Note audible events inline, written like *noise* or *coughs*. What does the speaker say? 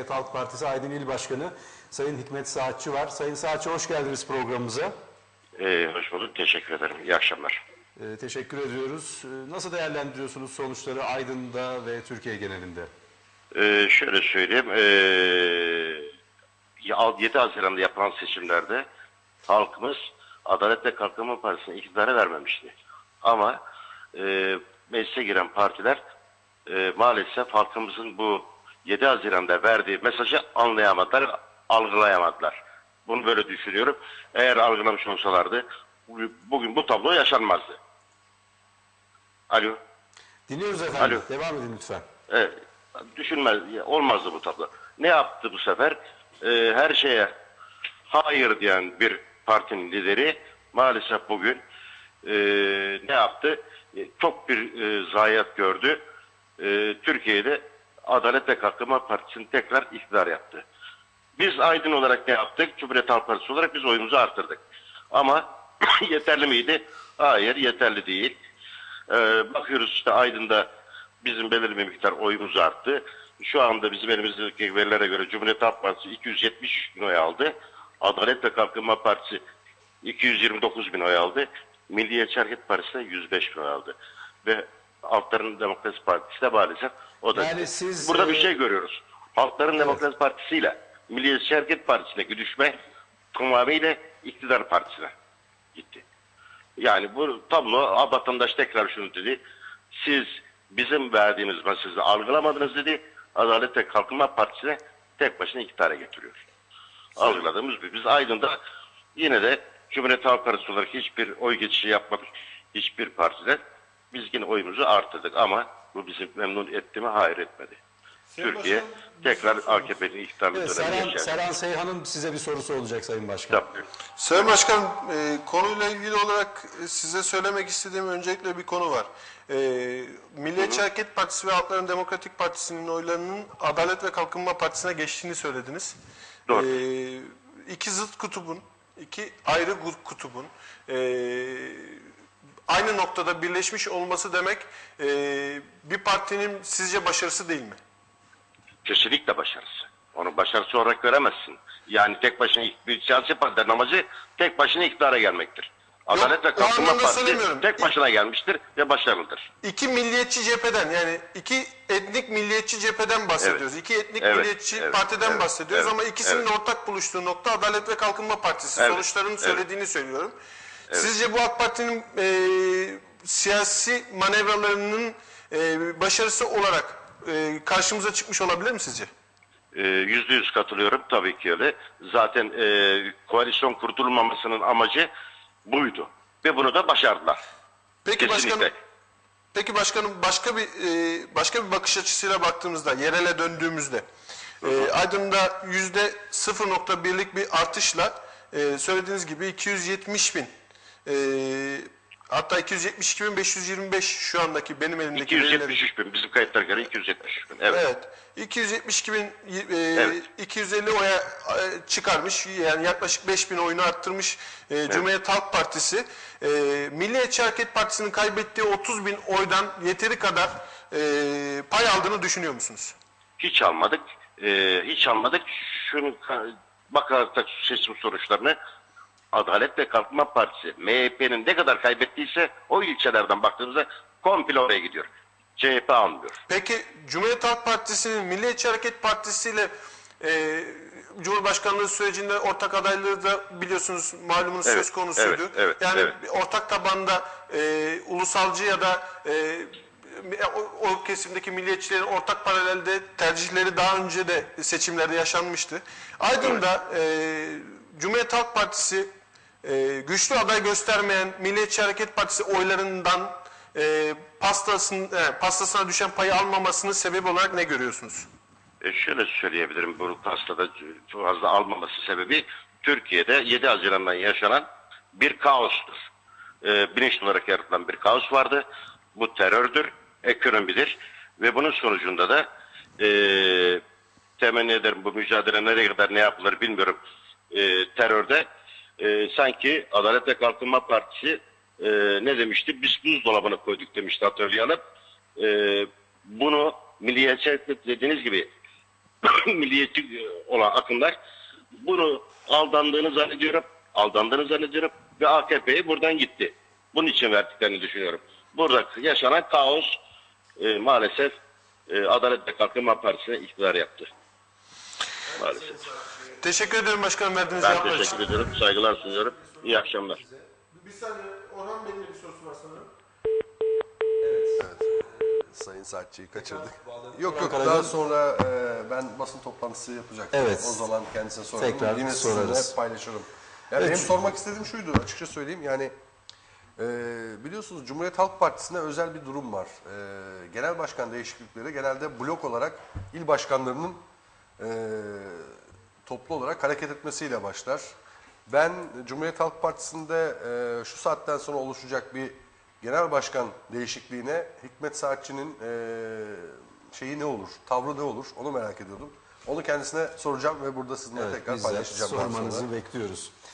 Cumhuriyet Halk Partisi Aydın İl Başkanı Sayın Hikmet Saatçı var. Sayın Saatçı hoş geldiniz programımıza. Ee, hoş bulduk. Teşekkür ederim. İyi akşamlar. Ee, teşekkür ediyoruz. Ee, nasıl değerlendiriyorsunuz sonuçları Aydın'da ve Türkiye genelinde? Ee, şöyle söyleyeyim. Ee, ya- 7 Haziran'da yapılan seçimlerde halkımız Adalet ve Kalkınma Partisi'ne iktidara vermemişti. Ama e, meclise giren partiler e, maalesef halkımızın bu 7 Haziran'da verdiği mesajı anlayamadılar, algılayamadılar. Bunu böyle düşünüyorum. Eğer algılamış olsalardı bu- bugün bu tablo yaşanmazdı. Alo. Dinliyoruz efendim. Alo. Devam edin lütfen. Evet, düşünmez, olmazdı bu tablo. Ne yaptı bu sefer? Ee, her şeye hayır diyen bir partinin lideri maalesef bugün e, ne yaptı? E, çok bir e, zayiat gördü. E, Türkiye'de Adalet ve Kalkınma Partisi'ni tekrar iktidar yaptı. Biz Aydın olarak ne yaptık? Cumhuriyet Halk Partisi olarak biz oyumuzu arttırdık. Ama *clears throat* yeterli miydi? Hayır yeterli değil. Ee, bakıyoruz işte Aydın'da bizim belirli bir miktar oyumuz arttı. Şu anda bizim elimizdeki verilere göre Cumhuriyet Halk Partisi 270 bin oy aldı. Adalet ve Kalkınma Partisi 229 bin oy aldı. Milliyetçi Hareket Partisi de 105 bin oy aldı. Ve Halkların Demokrasi Partisi de maalesef o da. Yani siz, Burada e, bir şey görüyoruz. Halkların Demokrasi Partisi ile Milliyetçi Hareket Partisi'ndeki düşme tamamıyla iktidar partisine gitti. Yani bu tablo vatandaş tekrar şunu dedi. Siz bizim verdiğimiz mesajı algılamadınız dedi. Adalet ve Kalkınma Partisi'ne tek başına iktidara getiriyor. Algıladığımız bir. Biz Aydın'da yine de Cumhuriyet Halk Partisi olarak hiçbir oy geçişi yapmadık. Hiçbir partiden. Biz yine oyumuzu arttırdık ama bu bizi memnun etti mi? Hayır etmedi. Sayın Türkiye Başkanım, tekrar sorayım. AKP'nin iktidarlı Evet, dönemi Seren, yaşayacak. Seren Seyhan'ın size bir sorusu olacak Sayın Başkan. Tabii. Sayın Başkanım, e, konuyla ilgili olarak e, size söylemek istediğim öncelikle bir konu var. E, Milliyetçi Hareket Partisi ve Halkların Demokratik Partisi'nin oylarının Adalet ve Kalkınma Partisi'ne geçtiğini söylediniz. Doğru. E, iki zıt kutubun, iki ayrı kutubun e, aynı noktada birleşmiş olması demek e, bir partinin sizce başarısı değil mi? Kesinlikle başarısı. Onu başarısı olarak göremezsin. Yani tek başına bir siyasi partinin amacı tek başına iktidara gelmektir. Adalet ve o Kalkınma Partisi tek başına gelmiştir ve başarılıdır. İki milliyetçi cepheden yani iki etnik milliyetçi cepheden bahsediyoruz. Evet. İki etnik Evet, milliyetçi evet, partiden evet, bahsediyoruz evet, ama ikisinin evet. ortak buluştuğu nokta Adalet ve Kalkınma Partisi. Evet, Sonuçlarının evet. söylediğini söylüyorum. Sizce bu AK Parti'nin e, siyasi manevralarının e, başarısı olarak e, karşımıza çıkmış olabilir mi sizce? Ee, Yüzde yüz katılıyorum tabii ki öyle. Zaten e, koalisyon kurtulmamasının amacı buydu. Ve bunu da başardılar. Peki Kesinlikle. başkanım Peki başkanım başka bir e, başka bir bakış açısıyla baktığımızda yerele döndüğümüzde e, Aydın'da yüzde 0.1'lik bir artışla e, söylediğiniz gibi 270 bin e, hatta 272 bin 525 şu andaki benim elimdeki verilerim. 273 bin. Bizim kayıtlara göre 273 bin. Evet. Evet. 272 bin e, Evet. 250 oya e, çıkarmış. Yani yaklaşık 5 bin oyunu arttırmış e, Cumhuriyet Halk Partisi. E, Milliyetçi Hareket Partisi'nin kaybettiği 30 bin oydan yeteri kadar e, pay aldığını düşünüyor musunuz? Hiç almadık. Ee, hiç almadık. Şunu ka- bakarak da seçim sonuçlarını Adalet ve Kalkınma Partisi MHP'nin ne kadar kaybettiyse o ilçelerden baktığımızda komple oraya gidiyor. CHP almıyor. Peki Cumhuriyet Halk Partisi'nin Milliyetçi Hareket Partisi ile e, Cumhurbaşkanlığı sürecinde ortak adaylığı da biliyorsunuz malumunuz Evet, söz konusuydu. evet, evet, yani evet. ortak tabanda e, ulusalcı ya da e, o, o kesimdeki milliyetçilerin ortak paralelde tercihleri daha önce de seçimlerde yaşanmıştı. Aydın'da e, Cumhuriyet Halk Partisi e, güçlü aday göstermeyen Milliyetçi Hareket Partisi oylarından e, pastasın, e, pastasına düşen payı almamasının sebebi olarak ne görüyorsunuz? E şöyle söyleyebilirim bu pastada fazla almaması sebebi Türkiye'de 7 Haziran'dan yaşanan bir kaostur. E, bilinçli olarak yaratılan bir kaos vardı. Bu terördür, ekonomidir ve bunun sonucunda da e, temenni ederim bu mücadele nereye kadar ne yapılır bilmiyorum. E, terörde e, sanki Adalet ve Kalkınma Partisi e, ne demişti? Biz buzdolabına koyduk demişti hatırlayalım. E, bunu Milliyetçi dediğiniz gibi *coughs* milliyetçi olan akımlar bunu aldandığını zannediyorum. Aldandığını zannediyorum ve AKP'yi buradan gitti. Bunun için verdiklerini düşünüyorum. Burada yaşanan kaos e, maalesef e, Adalet ve Kalkınma Partisi'ne iktidar yaptı. Maalesef. Teşekkür ederim başkanım verdiğiniz Ben cevaplar için. teşekkür ediyorum. Saygılar sunuyorum. İyi akşamlar. Bir saniye Orhan Bey'in de bir sorusu var sanırım. Sayın Saatçı'yı kaçırdık. Yok yok daha sonra e, ben basın toplantısı yapacaktım. Evet. O zaman kendisine sorarım. Tekrar Yine sorarız. sizinle paylaşırım. Yani Evet. benim sormak istediğim şuydu açıkça söyleyeyim. Yani e, biliyorsunuz Cumhuriyet Halk Partisi'nde özel bir durum var. E, genel başkan değişiklikleri genelde blok olarak il başkanlarının e, toplu olarak hareket etmesiyle başlar. Ben Cumhuriyet Halk Partisi'nde e, şu saatten sonra oluşacak bir genel başkan değişikliğine Hikmet Saatçı'nın e, şeyi ne olur, tavrı ne olur onu merak ediyordum. Onu kendisine soracağım ve burada sizinle Evet, tekrar paylaşacağım. sormanızı bekliyoruz.